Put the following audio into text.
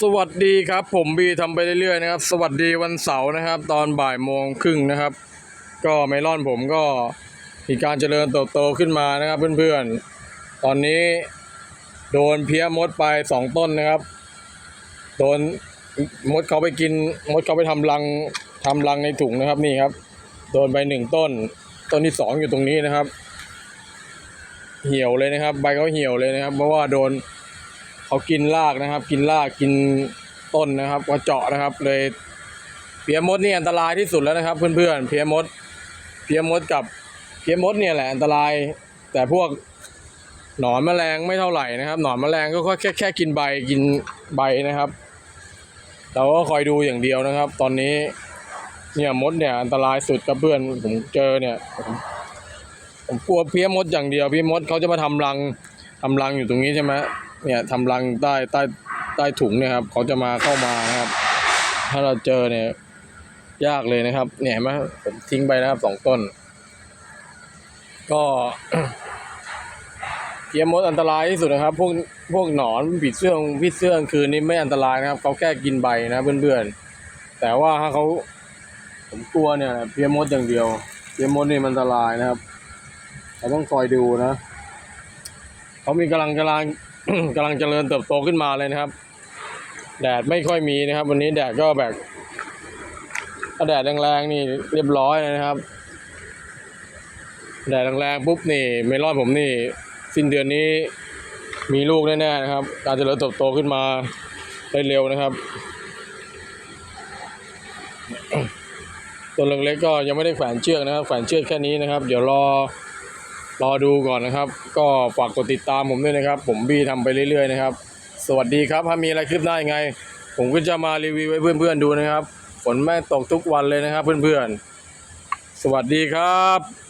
สวัสดีครับ ผมบีทำไปเรื่อยๆนะครับ สวัสดีวันเสาร์นะครับ ตอนบ่ายโมงครึ่งนะครับ ก็เมลอนผมก็มีการเจริญเติบโตขึ้นมานะครับเพื่อนๆ ตอนนี้โดนเพี้ยมดไปสองต้นนะครับ โดนมดเขาไปกินมดเขาไปทำรังทำรังในถุงนะครับนี่ครับ โดนไปหนึ่งต้น ต้นที่สองอยู่ตรงนี้นะครับ เหี่ยวเลยนะครับ ใบเขาเหี่ยวเลยนะครับ เพราะว่าโดน เขากินรากนะครับ กินรากกินต้นนะครับกระเจาะนะครับ เลยเพียมดนี่อันตรายที่สุดแล้วนะครับ เพื่อนๆเพียมดเพียมดกับเพียมดเนี่ยแหละอันตราย แต่พวกหนอนแมลงไม่เท่าไหร่นะครับหนอนแมลงก็แค่แค่กินใบกินใบนะครับเราก็คอยดูอย่างเดียวนะครับ ตอนนี้เนี่ยมดเนี่ยอันตรายสุดกับเพื่อนผมเจอเนี่ยผมกลัวเพี้ยมดอย่างเดียวเพี้ยมดเขาจะมาทำรังทำรังอยู่ตรงนี้ใช่ไหม เนี่ยทำรังใต้ใต้ใต้ถุงเนี่ยครับเขาจะมาเข้ามานะครับ ถ้าเราเจอเนี่ยยากเลยนะครับ เนี่ยเห็นไหมผมทิ้งไปนะครับสองต้น ก็เพียมดอันตรายที่สุดนะครับ พวกพวกหนอนผีเสื้องผีเสื้องคืนนี้ไม่อันตรายนะครับเขาแค่กินใบนะเพื่อนๆแต่ว่าถ้าเขาผมกลัวเนี่ยเพียมดอย่างเดียวเพียมดนี่มันอันตรายนะครับ เราต้องคอยดูนะเขามีกำลังกำลัง กำลังเจริญเติบโตขึ้นมาเลยนะครับ แดดไม่ค่อยมีนะครับ วันนี้แดดก็แบบถ้าแดดแรงๆนี่เรียบร้อยเลยนะครับ แดดแรงๆปุ๊บนี่เมลอนผมนี่ สิ้นเดือนนี้มีลูกแน่ๆนะครับ การเจริญเติบโตขึ้นมาได้เร็วนะครับตัวเล็กๆก็ยังไม่ได้แขวนเชือกนะครับ แขวนเชือกแค่นี้นะครับ เดี๋ยวรอ รอดูก่อนนะครับ ก็ฝากกดติดตามผมด้วยนะครับ ผมบี้ทำไปเรื่อยๆนะครับ สวัสดีครับถ้ามีอะไรคลิปหน้ายังไง ผมก็จะมารีวิวให้เพื่อนๆดูนะครับ ฝนแม่งตกทุกวันเลยนะครับ เพื่อนๆ สวัสดีครับ